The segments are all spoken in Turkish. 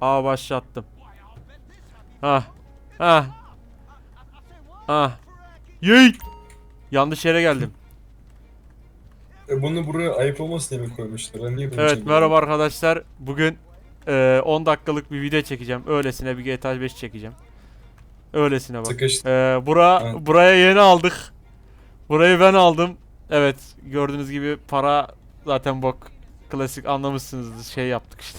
Aa başlattım. Ha. Ha. Ha. Yey. Yanlış yere geldim. E bunu buraya ayıp olmasın diye mi koymuşlar? Ben niye Evet merhaba arkadaşlar. Bugün e, 10 dakikalık bir video çekeceğim. Öylesine bir GTA 5 çekeceğim. Öylesine bak. Sıkıştı. E, bura Evet. buraya yeni aldık. Burayı ben aldım. Evet gördüğünüz gibi para zaten bok. Klasik anlamışsınızdır şey yaptık işte.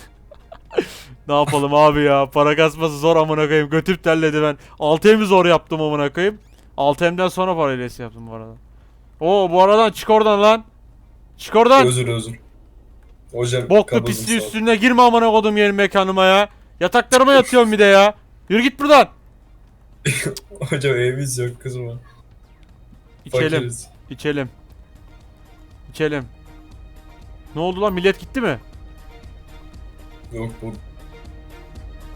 ne yapalım abi ya para kasması zor amına koyayım. Götüm terledi ben. 6M'i zor yaptım amına koyayım. 6M'den sonra para hilesi yaptım bu arada. Oo bu aradan çık oradan lan. Çık oradan. Özür özür. Hocam Boklu pisliği üstüne girme amına kodum yerim mekanıma ya. Yataklarıma yatıyorum bir de ya. Yürü git buradan. Hocam evimiz yok kızma. İçelim, Fakiriz. içelim. İçelim. Ne oldu lan millet gitti mi? Yok bu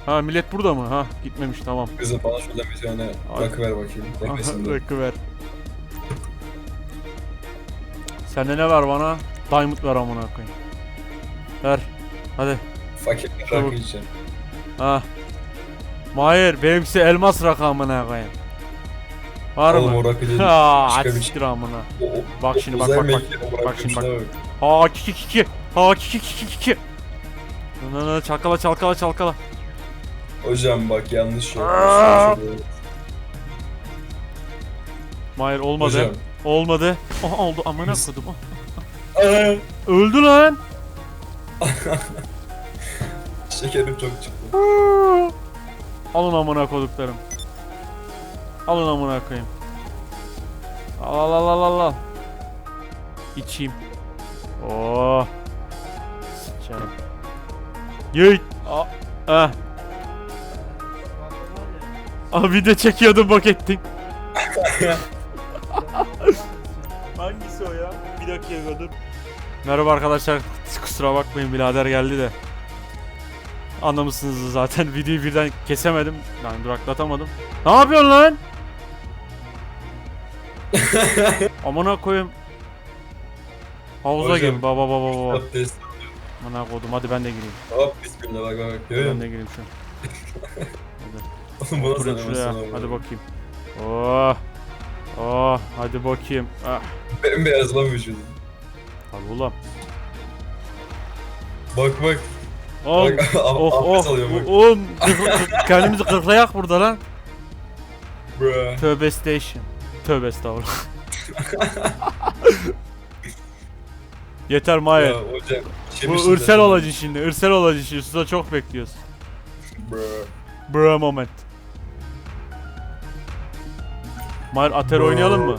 Ha millet burada mı? Ha gitmemiş tamam. kızım bana şuradan bir tane rakı ver bakayım. Nefesinde. Rakı ver. Sende ne var bana? Diamond ver amına koyayım. Ver. Hadi. Fakir rakı içeceğim. Ha. Mahir benimkisi elmas rakı amına koyayım. Var Oğlum mı? o rakı değil. Ha, siktir amına. O- o- Bak şimdi bak bak bak. o Bak şimdi bak. Ha kiki kiki. Ha kiki kiki kiki. Nı, nı, Çalkala Hocam bak yanlış yapıyorsun. Mahir olmadı. Hocam. Olmadı. Aha oldu amına. Aa! Öldü lan. Şekerim çok çıktı. Alın amına koduklarım. Alın amına koyayım. Al al al al al. İçeyim. Oh. Sıçarım. Aa. Ah. Aa video çekiyordum bak ettin. Hangisi o ya? Bir dakika dur. Merhaba arkadaşlar. Kusura bakmayın birader geldi de. Anlamışsınız zaten videoyu birden kesemedim. Yani duraklatamadım. Ne yapıyorsun lan? Amına koyayım. Havuza Hocam, gir. Baba baba baba. Amına koydum. Hadi ben de gireyim. Hop bismillah bak bak Ben de gireyim şu. Oğlum bu nasıl şuraya. animasyon Hadi bakayım. Oh. Oh. Hadi bakayım. Ah. Bembeyaz lan vücudun. Hadi ulan. Bak bak. Oh. Bak Oh oh, oh. alıyor bak. Oğlum kendimizi kırklayak burada lan. Bruh. Tövbe station. Tövbe estağfurullah. Yeter Mahir. Ya hocam. Bu ırsel zaten. olacaksın şimdi. Irsel olacaksın şimdi. Suda çok bekliyoruz. Bruh. Bro moment. Mahir Atari oynayalım mı?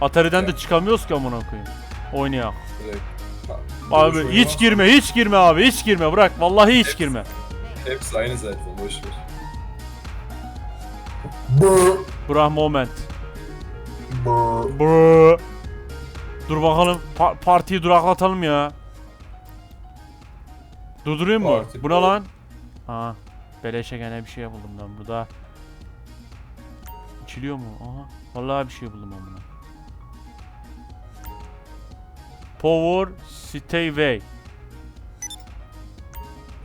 Atari'den de çıkamıyoruz ki amına koyayım. Oynayak. Direkt. Abi boş hiç girme, hiç girme abi, hiç girme. Bırak. Vallahi hiç girme. Hepsi aynı zaten boş ver. Bruh. Bırak moment. Bro. Dur bakalım. Pa- partiyi duraklatalım ya. Durdurayım mı? Parti, Bu ne lan? Ha. Beleşe gene bir şey buldum lan burada. İçiliyor mu? Aha. Vallahi bir şey buldum buna. Power Stay Way.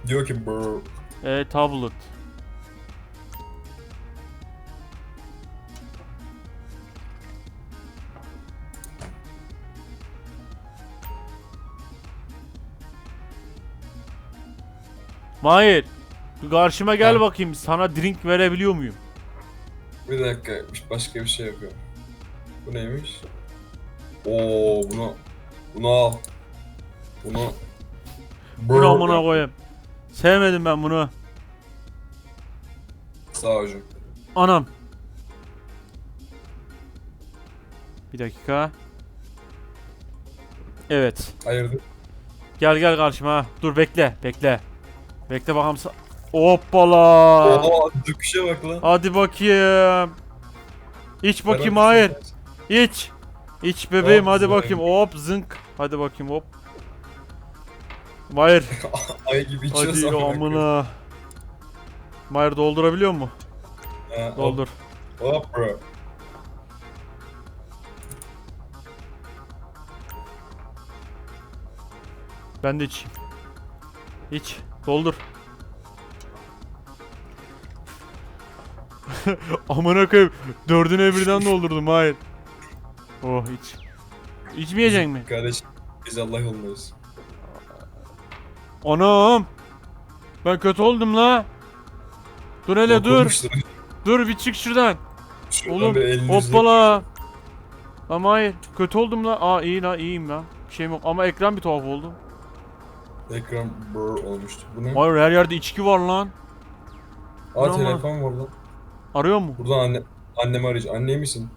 Diyor ki bruh. E tablet. Mahir. Karşıma gel Ha. bakayım. Sana drink verebiliyor muyum? Bir dakika başka bir şey yapıyorum. Bu neymiş? Oo bunu bunu al. Bunu Bu ne amına koyayım. Sevmedim ben bunu. Sağ hocam. Anam. Bir dakika. Evet. Hayırdır? Gel gel karşıma. Dur bekle, bekle. Bekle bakalım. sa- Hoppala. Oha döküşe bak lan. Hadi bakayım. İç bakayım Ver hayır. İç. İç bebeğim Hop, hadi zınk. bakayım. Hop zınk. Hadi bakayım hop. Hayır. Ay gibi içiyoruz Hadi amına koyayım. amına. Mahir doldurabiliyor mu? Ha, hop, Doldur. Hop bro. Ben de içeyim. İç. Doldur. Amına koyayım. Dördüne birden doldurdum hayır. Oh iç. İçmeyecek mi? Kardeşim biz Allah yolundayız. Anam. Ben kötü oldum la. Dur hele dur. Dur bir çık şuradan. Şuradan Oğlum bir elini hoppala. Ama hayır. Kötü oldum la. Aa iyi la iyiyim la. Bir şeyim yok ama ekran bir tuhaf oldu. Ekran blur olmuştu. Bu ne? Hayır her yerde içki var lan. Aa ama- telefon var lan. Arıyor mu? Buradan anne annemi arayacağım. Anne misin?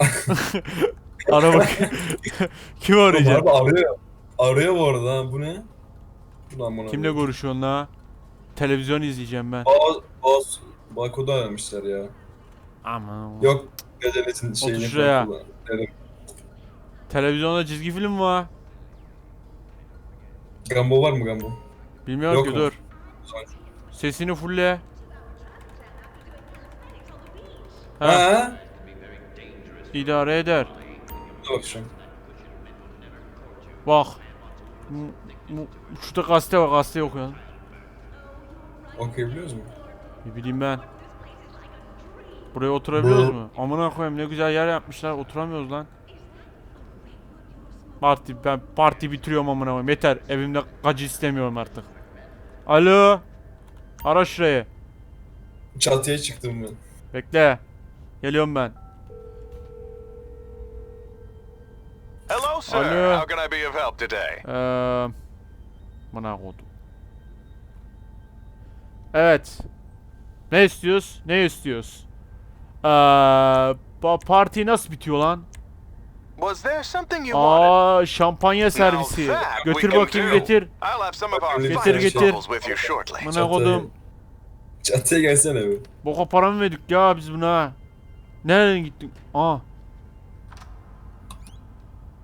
Ara bak. Kim arayacak? Abi arıyor. Arıyor bu arada ha. Bu ne? Bu lan bana. Kimle konuşuyorsun la? Televizyon izleyeceğim ben. Boğaz, boğaz, balkoda aramışlar ya. Aman. Yok. Gazetesin şeyini şuraya. falan. Dedim. Televizyonda çizgi film var. Gambo var mı Gambo? Bilmiyorum Yok ki mu? dur. Sesini fulle. Ha, idare eder. Bak an. Bak. M- m- Şurada gazete var gazete okuyalım. Okuyabiliyoruz mu? Ne bileyim ben. Buraya oturabiliyoruz Bu- mu? Amına koyayım ne güzel yer yapmışlar oturamıyoruz lan. Parti ben parti bitiriyorum amına koyayım. Yeter evimde gacı istemiyorum artık. Alo. Ara şurayı. Çatıya çıktım ben. Bekle. Geliyorum ben. Hello, sir. Hello. How can I be of help today? Eee Bana koydum. Evet. Ne istiyoruz? Ne istiyoruz? Eee pa- parti nasıl bitiyor lan? Was there something you wanted? Aa şampanya servisi. Now that we Götür bakayım do. getir. I'll have some of our Getir, getir. Bana Çatıya koydum. Çatıya gelsene bir. Boka para mı verdik ya biz buna? Nereden gittik? Aa.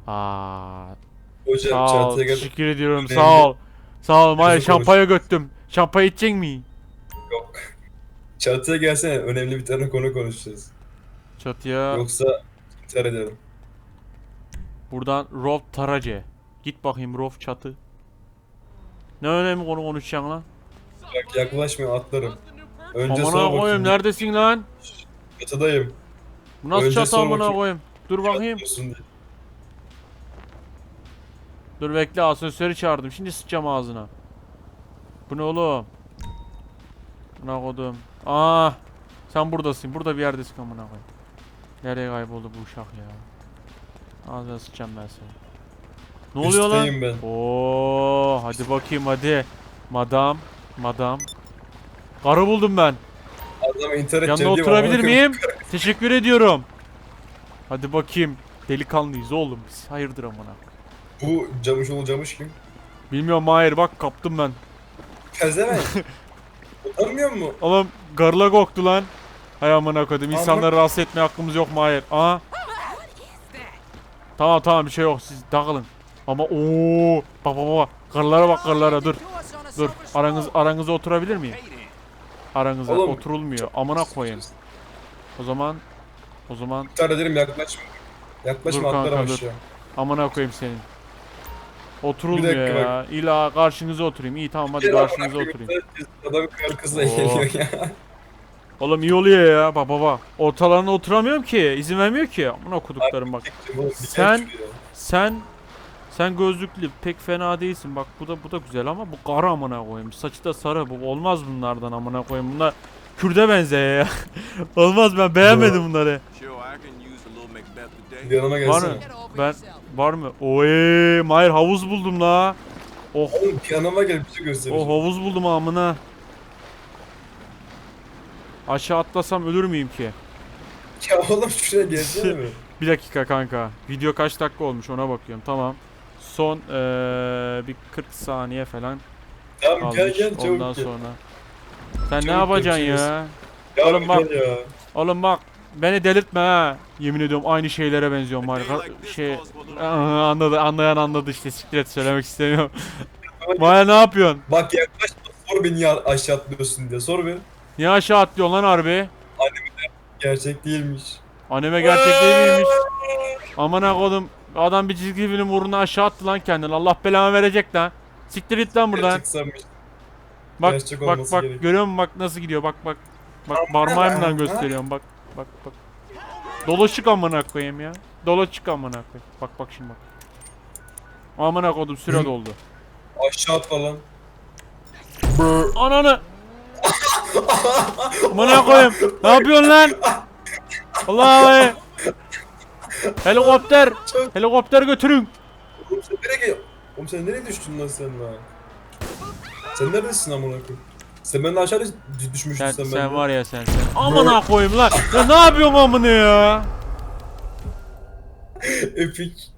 Aa. Hocam Sağ ol. gel. Teşekkür ediyorum. Önemli. Sağ ol. Sağ ol. Konuş. şampanya göttüm. Şampanya içecek mi? Yok. Çatıya gelsene. Önemli bir tane konu konuşacağız. Çatıya. Yoksa intihar ederim. Buradan Rov Tarace. Git bakayım Rov çatı. Ne önemli konu konuşacaksın lan? Bak yaklaşma atlarım. Önce sor koyayım bakayım. neredesin lan? Çatıdayım. Bu nasıl Önce çatı sor amına bakayım. koyayım? Dur bakayım. Dur bekle asansörü çağırdım. Şimdi sıçacağım ağzına. Bu ne oğlum? Buna kodum. Aa, sen buradasın. Burada bir yerdesin amına koyayım. Nereye kayboldu bu uşak ya? Ağzına sıçacağım ben seni. Ne oluyor lan? Üstteyim ben. Oo, hadi bakayım hadi. Madam, madam. Karı buldum ben. Adam edeceğim Yanına oturabilir bana miyim? Teşekkür ediyorum. Hadi bakayım. Delikanlıyız oğlum biz. Hayırdır amına. Bu camış oğlu camış kim? Bilmiyorum hayır bak kaptım ben. Pezevenk. Utanmıyor mu? Oğlum garla koktu lan. Hay amına koydum. İnsanları rahatsız etmeye hakkımız yok mu? Hayır. Aa. Tamam tamam bir şey yok. Siz takılın. Ama ooo. Bak bak bak. Karlara bak karlara dur. Dur. Aranız aranıza oturabilir miyim? Aranıza Oğlum. oturulmuyor. Amına koyayım. O zaman o zaman İntihar ederim yaklaşma. Yaklaşma Dur kanka, atlarım dur. aşağı. amına koyayım senin. Oturulmuyor Bir dakika ya. İlla karşınıza oturayım. İyi tamam hadi karşınıza oturayım. Adam Oo. geliyor ya. Oğlum iyi oluyor ya baba baba. Ortalarına oturamıyorum ki. izin vermiyor ki. Amına okuduklarım bak. Bir Sen-. Sen sen gözlüklü pek fena değilsin. Bak bu da bu da güzel ama bu kara amına koyayım. Saçı da sarı. Bu olmaz bunlardan amına koyayım. Bunlar Kürde benziyor ya. olmaz ben beğenmedim bunları. Yanıma Var gelsene. mı? Ben var mı? Oy, Mahir havuz buldum la. Oh, Oğlum yanıma gel bir şey oh göstereceğim. havuz buldum amına. Aşağı atlasam ölür müyüm ki? Ya oğlum şuraya gelsene mi? Bir dakika kanka. Video kaç dakika olmuş ona bakıyorum. Tamam. Son eee, bir 40 saniye falan Tamam gel kalmış gel çabuk ondan gel. sonra. Sen ne Çabuk yapacaksın görüşürüz. ya? Ya Oğlum bak- ya. Oğlum bak beni delirtme ha. Yemin ediyorum aynı şeylere benziyorum var. Şey anladı anlayan anladı işte siktir et söylemek istemiyorum. Maya ne yapıyorsun? Bak yaklaşma sor beni ya aşağı atlıyorsun diye sor bir. Niye aşağı atlıyorsun lan harbi? Gerçek değilmiş. Anime gerçek değil miymiş? Aman ha oğlum adam bir çizgi film uğruna aşağı attı lan kendini. Allah belanı verecek lan. Siktir git lan buradan. Gerçek sanmış. Bak gerçek bak olması bak gerek. görüyor musun bak nasıl gidiyor bak bak. Bak parmağımla gösteriyorum bak. Bak bak. Dolaşık amına koyayım ya. Dolaşık amına koyayım. Bak bak şimdi bak. Amına koydum süre Hı. doldu. Aşağı atla lan. Brr. Ananı. Amına koyayım. Ne yapıyorsun lan? Allah Helikopter. Helikopter götürün. Oğlum sen nereye Oğlum sen nereye düştün lan sen lan? Sen neredesin amına koyayım? Sen benden aşağı düş- düşmüştün Sen, sen, sen, benden. var ya sen sen. Amına koyayım lan. Ya ne yapıyorsun amına ya? Epik.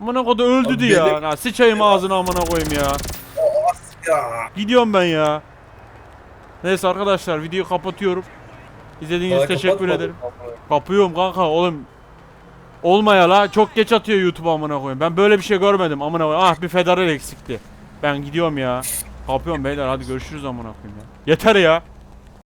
Amına koydu öldü Abi diye ya. benim- Ha, sıçayım ağzına amına koyayım ya. Ya. Gidiyorum ben ya. Neyse arkadaşlar videoyu kapatıyorum. İzlediğiniz Daha için teşekkür kapatmadım ederim. amına. Kapıyorum kanka oğlum. Olmaya la çok geç atıyor YouTube amına koyayım. Ben böyle bir şey görmedim amına koyayım. Ah bir federal eksikti. Ben gidiyorum ya. Kapıyorum beyler hadi görüşürüz amına koyayım ya. Yeter ya.